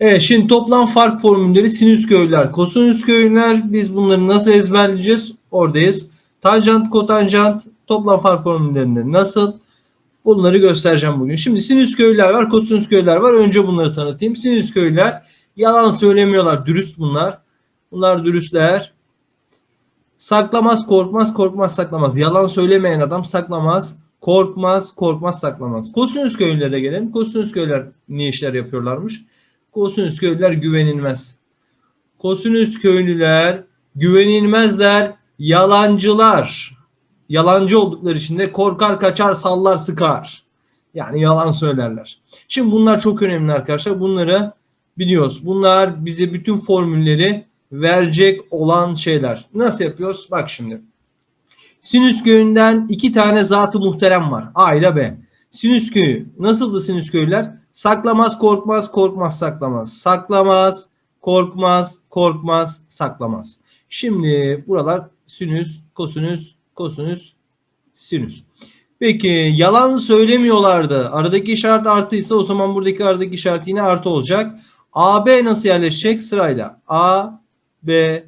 Evet şimdi toplam fark formülleri sinüs köylüler, kosinüs köylüler biz bunları nasıl ezberleyeceğiz? Oradayız. Tanjant, kotanjant toplam fark formüllerinde nasıl? Bunları göstereceğim bugün. Şimdi sinüs köylüler var, kosinüs köylüler var. Önce bunları tanıtayım. Sinüs köylüler yalan söylemiyorlar, dürüst bunlar. Bunlar dürüstler. Saklamaz, korkmaz, korkmaz, saklamaz. Yalan söylemeyen adam saklamaz, korkmaz, korkmaz, saklamaz. Kosinüs köylülere gelelim. Kosinüs köylüler ne işler yapıyorlarmış? Kosinüs köylüler güvenilmez. Kosinüs köylüler güvenilmezler, yalancılar. Yalancı oldukları için de korkar, kaçar, sallar, sıkar. Yani yalan söylerler. Şimdi bunlar çok önemli arkadaşlar. Bunları biliyoruz. Bunlar bize bütün formülleri verecek olan şeyler. Nasıl yapıyoruz? Bak şimdi. Sinüs köyünden iki tane zatı muhterem var. A ile B. Sinüs köyü. Nasıldı sinüs köylüler? Saklamaz, korkmaz, korkmaz, saklamaz. Saklamaz, korkmaz, korkmaz, saklamaz. Şimdi buralar sinüs, kosinüs, kosinüs, sinüs. Peki yalan söylemiyorlardı. Aradaki işaret artıysa o zaman buradaki aradaki işaret yine artı olacak. AB nasıl yerleşecek? Sırayla. A, B,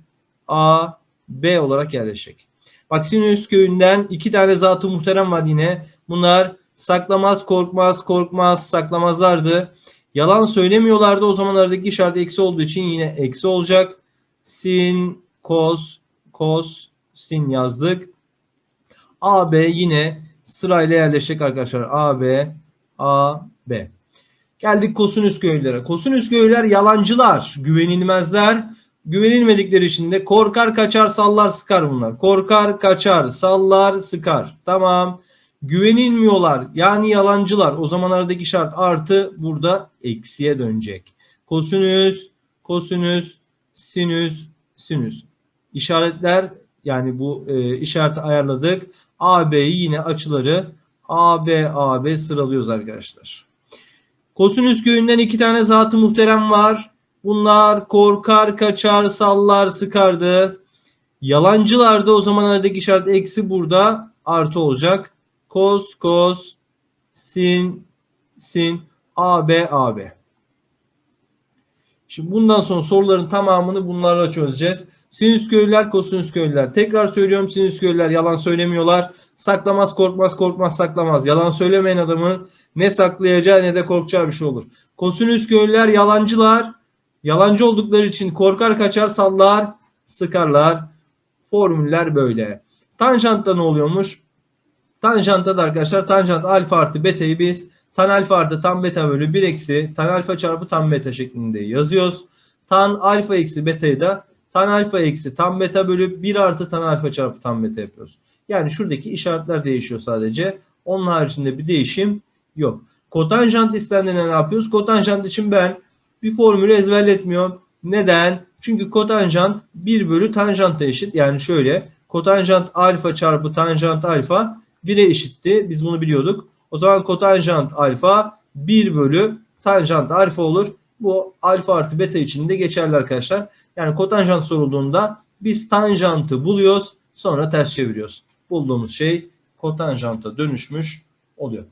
A, B olarak yerleşecek. Bak sinüs köyünden iki tane zatı muhterem var yine. Bunlar saklamaz, korkmaz, korkmaz, saklamazlardı. Yalan söylemiyorlardı. O zaman aradaki işaret eksi olduğu için yine eksi olacak. Sin, kos, kos, sin yazdık. A, B yine sırayla yerleşecek arkadaşlar. A, B, A, B. Geldik kosinüs köylülere. Kosinüs köylüler yalancılar, güvenilmezler. Güvenilmedikleri için de korkar, kaçar, sallar, sıkar bunlar. Korkar, kaçar, sallar, sıkar. Tamam. Güvenilmiyorlar. Yani yalancılar. O zaman aradaki şart artı burada eksiye dönecek. Kosinüs, kosinüs, sinüs, sinüs. İşaretler yani bu e, işareti ayarladık. AB'yi yine açıları AB, AB sıralıyoruz arkadaşlar. Kosinüs köyünden iki tane zatı muhterem var. Bunlar korkar, kaçar, sallar, sıkardı. Yalancılarda o zaman aradaki işaret eksi burada artı olacak. Kos, kos, sin, sin, AB, AB. Şimdi bundan sonra soruların tamamını bunlarla çözeceğiz. Sinüs köylüler, kosinüs köylüler. Tekrar söylüyorum sinüs köylüler yalan söylemiyorlar. Saklamaz, korkmaz, korkmaz, saklamaz. Yalan söylemeyen adamın ne saklayacağı ne de korkacağı bir şey olur. Kosinüs köylüler yalancılar. Yalancı oldukları için korkar, kaçar, sallar, sıkarlar. Formüller böyle. Tanjantta ne oluyormuş? Tanjantta da arkadaşlar tanjant alfa artı beta'yı biz tan alfa artı tan beta bölü 1 eksi tan alfa çarpı tan beta şeklinde yazıyoruz. Tan alfa eksi beta'yı da tan alfa eksi tan beta bölü 1 artı tan alfa çarpı tan beta yapıyoruz. Yani şuradaki işaretler değişiyor sadece. Onun haricinde bir değişim yok. Kotanjant istendiğinde ne yapıyoruz? Kotanjant için ben bir formülü ezberletmiyorum. Neden? Çünkü kotanjant 1 bölü tanjanta eşit. Yani şöyle kotanjant alfa çarpı tanjant alfa 1'e eşitti. Biz bunu biliyorduk. O zaman kotanjant alfa 1 bölü tanjant alfa olur. Bu alfa artı beta için de geçerli arkadaşlar. Yani kotanjant sorulduğunda biz tanjantı buluyoruz. Sonra ters çeviriyoruz. Bulduğumuz şey kotanjanta dönüşmüş oluyor.